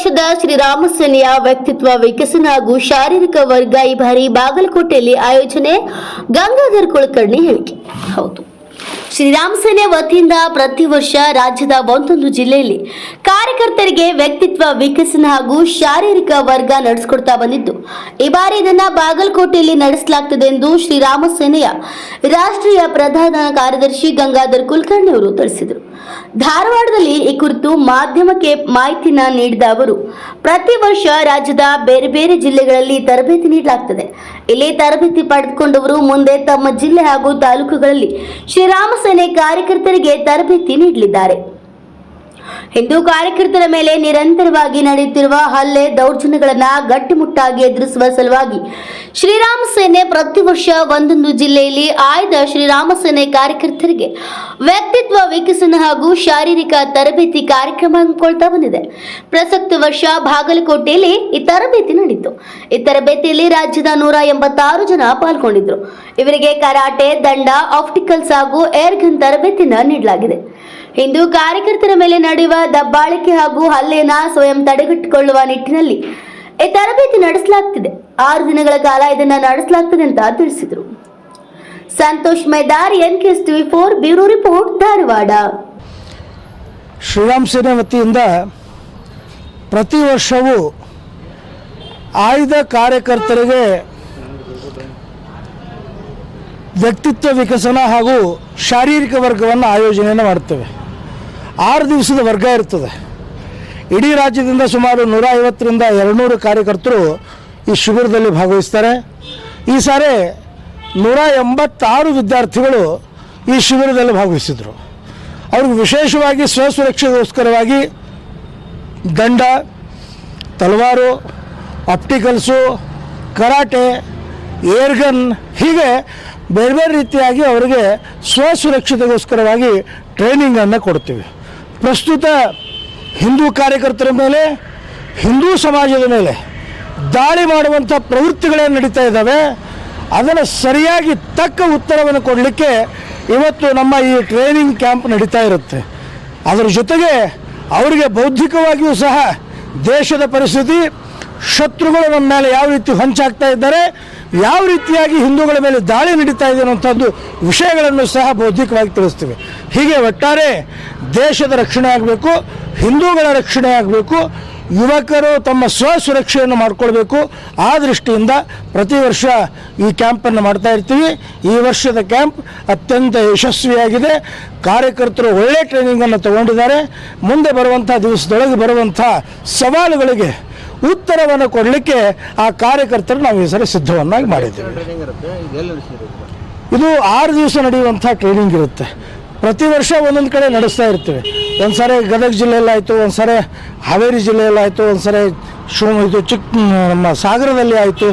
ವರ್ಷದ ಶ್ರೀರಾಮ ಸೇನೆಯ ವ್ಯಕ್ತಿತ್ವ ವಿಕಸನ ಹಾಗೂ ಶಾರೀರಿಕ ವರ್ಗ ಈ ಬಾರಿ ಬಾಗಲಕೋಟೆಯಲ್ಲಿ ಆಯೋಜನೆ. ಗಂಗಾಧರ್ ಕುಲಕರ್ಣಿ ಹೇಳಿಕೆ. ಹೌದು. ಶ್ರೀರಾಮ ಸೇನೆ ವತಿಯಿಂದ ಪ್ರತಿ ವರ್ಷ ರಾಜ್ಯದ ಒಂದೊಂದು ಜಿಲ್ಲೆಯಲ್ಲಿ ಕಾರ್ಯಕರ್ತರಿಗೆ ವ್ಯಕ್ತಿತ್ವ ವಿಕಸನ ಹಾಗೂ ಶಾರೀರಿಕ ವರ್ಗ ನಡೆಸಿಕೊಡ್ತಾ ಬಂದಿದ್ದು, ಈ ಬಾರಿ ಇದನ್ನ ಬಾಗಲಕೋಟೆಯಲ್ಲಿ ನಡೆಸಲಾಗುತ್ತದೆ ಎಂದು ಶ್ರೀರಾಮ ಸೇನೆಯ ರಾಷ್ಟ್ರೀಯ ಪ್ರಧಾನ ಕಾರ್ಯದರ್ಶಿ ಗಂಗಾಧರ್ ಕುಲಕರ್ಣಿ ಅವರು ತಿಳಿಸಿದರು. ಧಾರವಾಡದಲ್ಲಿ ಈ ಕುರಿತು ಮಾಧ್ಯಮಕ್ಕೆ ಮಾಹಿತಿನ ನೀಡಿದ ಅವರು, ಪ್ರತಿ ವರ್ಷ ರಾಜ್ಯದ ಬೇರೆ ಬೇರೆ ಜಿಲ್ಲೆಗಳಲ್ಲಿ ತರಬೇತಿ ನೀಡಲಾಗ್ತದೆ. ಇಲ್ಲಿ ತರಬೇತಿ ಪಡೆದುಕೊಂಡವರು ಮುಂದೆ ತಮ್ಮ ಜಿಲ್ಲೆ ಹಾಗೂ ತಾಲೂಕುಗಳಲ್ಲಿ ಶ್ರೀರಾಮ ಸೇನೆ ಕಾರ್ಯಕರ್ತರಿಗೆ ತರಬೇತಿ ನೀಡಲಿದ್ದಾರೆ. ಹಿಂದೂ ಕಾರ್ಯಕರ್ತರ ಮೇಲೆ ನಿರಂತರವಾಗಿ ನಡೆಯುತ್ತಿರುವ ಹಲ್ಲೆ ದೌರ್ಜನ್ಯಗಳನ್ನ ಗಟ್ಟಿಮುಟ್ಟಾಗಿ ಎದುರಿಸುವ ಸಲುವಾಗಿ ಶ್ರೀರಾಮ ಸೇನೆ ಪ್ರತಿ ವರ್ಷ ಒಂದೊಂದು ಜಿಲ್ಲೆಯಲ್ಲಿ ಆಯ್ದ ಶ್ರೀರಾಮ ಸೇನೆ ಕಾರ್ಯಕರ್ತರಿಗೆ ವ್ಯಕ್ತಿತ್ವ ವಿಕಸನ ಹಾಗೂ ಶಾರೀರಿಕ ತರಬೇತಿ ಕಾರ್ಯಕ್ರಮ ಹಮ್ಮಿಕೊಳ್ತಾ ಬಂದಿದೆ. ಪ್ರಸಕ್ತ ವರ್ಷ ಬಾಗಲಕೋಟೆಯಲ್ಲಿ ಈ ತರಬೇತಿ ನಡೆಯಿತು ಈ ತರಬೇತಿಯಲ್ಲಿ ರಾಜ್ಯದ ನೂರ ಎಂಬತ್ತಾರು ಜನ ಪಾಲ್ಗೊಂಡಿದ್ರು. ಇವರಿಗೆ ಕರಾಟೆ, ದಂಡ, ಆಪ್ಟಿಕಲ್ಸ್ ಹಾಗೂ ಏರ್ ಗನ್ ತರಬೇತಿನ ನೀಡಲಾಗಿದೆ. ಹಿಂದೂ ಕಾರ್ಯಕರ್ತರ ಮೇಲೆ ನಡೆಯುವ ದಬ್ಬಾಳಿಕೆ ಹಾಗೂ ಹಲ್ಲೆಯನ್ನ ಸ್ವಯಂ ತಡೆಗಟ್ಟಿಕೊಳ್ಳುವ ನಿಟ್ಟಿನಲ್ಲಿ ಈ ತರಬೇತಿ ನಡೆಸಲಾಗ್ತಿದೆ. ಆರು ದಿನಗಳ ಕಾಲ ಇದನ್ನ ನಡೆಸಲಾಗ್ತದೆ ಅಂತ ತಿಳಿಸಿದರು. ಸಂತೋಷ್ ಮೈದಾರ್ ಎನ್ ಕೆಸ್ TV four, bureau report, Dharwad. Sriram Sene ವತಿಯಿಂದ ಪ್ರತಿ ವರ್ಷವೂ ಆಯ್ದ ಕಾರ್ಯಕರ್ತರಿಗೆ ವ್ಯಕ್ತಿತ್ವ ವಿಕಸನ ಹಾಗೂ ಶಾರೀರಿಕ ವರ್ಗವನ್ನು ಆಯೋಜನೆಯನ್ನು ಮಾಡ್ತೇವೆ. ಆರು ದಿವಸದ ವರ್ಗ ಇರ್ತದೆ. ಇಡೀ ರಾಜ್ಯದಿಂದ ಸುಮಾರು ನೂರ ಐವತ್ತರಿಂದ ಎರಡುನೂರು ಕಾರ್ಯಕರ್ತರು ಈ ಶಿಬಿರದಲ್ಲಿ ಭಾಗವಹಿಸ್ತಾರೆ. ಈ ಸಾರಿ ನೂರ ಎಂಬತ್ತಾರು ವಿದ್ಯಾರ್ಥಿಗಳು ಈ ಶಿಬಿರದಲ್ಲಿ ಭಾಗವಹಿಸಿದರು. ಅವ್ರಿಗೆ ವಿಶೇಷವಾಗಿ ಸ್ವಸುರಕ್ಷೆಗೋಸ್ಕರವಾಗಿ ದಂಡ, ತಲವಾರು, ಆಪ್ಟಿಕಲ್ಸು, ಕರಾಟೆ, ಏರ್ಗನ್ ಹೀಗೆ ಬೇರೆ ಬೇರೆ ರೀತಿಯಾಗಿ ಅವರಿಗೆ ಸ್ವಸುರಕ್ಷತೆಗೋಸ್ಕರವಾಗಿ ಟ್ರೈನಿಂಗನ್ನು ಕೊಡ್ತೀವಿ. ಪ್ರಸ್ತುತ ಹಿಂದೂ ಕಾರ್ಯಕರ್ತರ ಮೇಲೆ, ಹಿಂದೂ ಸಮಾಜದ ಮೇಲೆ ದಾಳಿ ಮಾಡುವಂಥ ಪ್ರವೃತ್ತಿಗಳೇನು ನಡೀತಾ ಇದ್ದಾವೆ, ಅದನ್ನು ಸರಿಯಾಗಿ ತಕ್ಕ ಉತ್ತರವನ್ನು ಕೊಡಲಿಕ್ಕೆ ಇವತ್ತು ನಮ್ಮ ಈ ಟ್ರೈನಿಂಗ್ ಕ್ಯಾಂಪ್ ನಡೀತಾ ಇರುತ್ತೆ. ಅದರ ಜೊತೆಗೆ ಅವರಿಗೆ ಬೌದ್ಧಿಕವಾಗಿಯೂ ಸಹ ದೇಶದ ಪರಿಸ್ಥಿತಿ, ಶತ್ರುಗಳು ನಮ್ಮ ಮೇಲೆ ಯಾವ ರೀತಿ ಹೊಂಚಾಗ್ತಾ ಇದ್ದಾರೆ, ಯಾವ ರೀತಿಯಾಗಿ ಹಿಂದೂಗಳ ಮೇಲೆ ದಾಳಿ ನಡೀತಾ ಇದೆ ಅನ್ನುವಂಥದ್ದು ವಿಷಯಗಳನ್ನು ಸಹ ಬೌದ್ಧಿಕವಾಗಿ ತಿಳಿಸ್ತೀವಿ. ಹೀಗೆ ಒಟ್ಟಾರೆ ದೇಶದ ರಕ್ಷಣೆ ಆಗಬೇಕು ಹಿಂದೂಗಳ ರಕ್ಷಣೆ ಆಗಬೇಕು ಯುವಕರು ತಮ್ಮ ಸ್ವಸುರಕ್ಷೆಯನ್ನು ಮಾಡಿಕೊಳ್ಬೇಕು. ಆ ದೃಷ್ಟಿಯಿಂದ ಪ್ರತಿ ವರ್ಷ ಈ ಕ್ಯಾಂಪನ್ನು ಮಾಡ್ತಾ ಇರ್ತೀವಿ. ಈ ವರ್ಷದ ಕ್ಯಾಂಪ್ ಅತ್ಯಂತ ಯಶಸ್ವಿಯಾಗಿದೆ. ಕಾರ್ಯಕರ್ತರು ಒಳ್ಳೆ ಟ್ರೈನಿಂಗನ್ನು ತಗೊಂಡಿದ್ದಾರೆ. ಮುಂದೆ ಬರುವಂಥ ದಿವಸದೊಳಗೆ ಬರುವಂಥ ಸವಾಲುಗಳಿಗೆ ಉತ್ತರವನ್ನು ಕೊಡಲಿಕ್ಕೆ ಆ ಕಾರ್ಯಕರ್ತರು ನಾವು ಈ ಸರಿ ಸಿದ್ಧವನ್ನಾಗಿ ಮಾಡಿದ್ದೇವೆ. ಇದು ಆರು ದಿವಸ ನಡೆಯುವಂಥ ಟ್ರೈನಿಂಗ್ ಇರುತ್ತೆ. ಪ್ರತಿ ವರ್ಷ ಒಂದೊಂದು ಕಡೆ ನಡೆಸ್ತಾ ಇರ್ತೀವಿ. ಒಂದು ಸಾರಿ ಗದಗ ಜಿಲ್ಲೆಯಲ್ಲಾಯಿತು ಒಂದು ಸಾರಿ ಹಾವೇರಿ ಜಿಲ್ಲೆಯಲ್ಲಾಯಿತು ಒಂದು ಸಾರಿ ಶಿವ ಇದು ಚಿಕ್ಕ ನಮ್ಮ ಸಾಗರದಲ್ಲಿ ಆಯಿತು,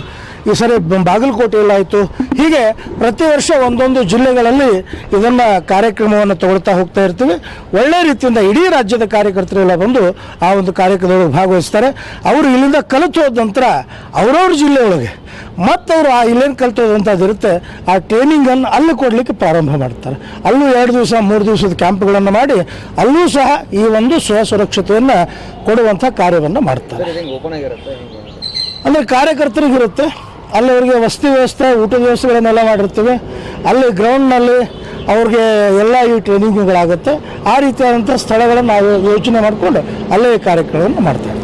ಈ ಸರಿ ಬಾಗಲಕೋಟೆಯಲ್ಲಾಯಿತು. ಹೀಗೆ ಪ್ರತಿ ವರ್ಷ ಒಂದೊಂದು ಜಿಲ್ಲೆಗಳಲ್ಲಿ ಇದನ್ನು ಕಾರ್ಯಕ್ರಮವನ್ನು ತಗೊಳ್ತಾ ಹೋಗ್ತಾ ಇರ್ತೀವಿ. ಒಳ್ಳೆ ರೀತಿಯಿಂದ ಇಡೀ ರಾಜ್ಯದ ಕಾರ್ಯಕರ್ತರೆಲ್ಲ ಬಂದು ಆ ಒಂದು ಕಾರ್ಯಕ್ರಮದೊಳಗೆ ಭಾಗವಹಿಸ್ತಾರೆ. ಅವರು ಇಲ್ಲಿಂದ ಕಲಿತು ಹೋದ ನಂತರ ಅವರವ್ರ ಜಿಲ್ಲೆಯೊಳಗೆ ಮತ್ತವರು ಆ ಇಲ್ಲೇನು ಕಲ್ತೋದಂಥದ್ದು ಇರುತ್ತೆ ಆ ಟ್ರೈನಿಂಗನ್ನು ಅಲ್ಲಿ ಕೊಡಲಿಕ್ಕೆ ಪ್ರಾರಂಭ ಮಾಡ್ತಾರೆ. ಅಲ್ಲೂ ಎರಡು ದಿವಸ ಮೂರು ದಿವಸದ ಕ್ಯಾಂಪ್ಗಳನ್ನು ಮಾಡಿ ಅಲ್ಲೂ ಸಹ ಈ ಒಂದು ಸ್ವ ಸುರಕ್ಷತೆಯನ್ನು ಕೊಡುವಂಥ ಕಾರ್ಯವನ್ನು ಮಾಡ್ತಾರೆ. ಅಂದರೆ ಕಾರ್ಯಕರ್ತರಿಗಿರುತ್ತೆ ಅಲ್ಲಿ ಅವರಿಗೆ ವಸತಿ ವ್ಯವಸ್ಥೆ ಊಟದ ವ್ಯವಸ್ಥೆಗಳನ್ನೆಲ್ಲ ಮಾಡಿರ್ತೀವಿ. ಅಲ್ಲಿ ಗ್ರೌಂಡ್ನಲ್ಲಿ ಅವ್ರಿಗೆ ಎಲ್ಲ ಈ ಟ್ರೈನಿಂಗ್ಗಳಾಗುತ್ತೆ ಆ ರೀತಿಯಾದಂಥ ಸ್ಥಳಗಳನ್ನು ನಾವು ಯೋಚನೆ ಮಾಡಿಕೊಂಡು ಅಲ್ಲೇ ಈ ಕಾರ್ಯಕ್ರಮವನ್ನು ಮಾಡ್ತೇವೆ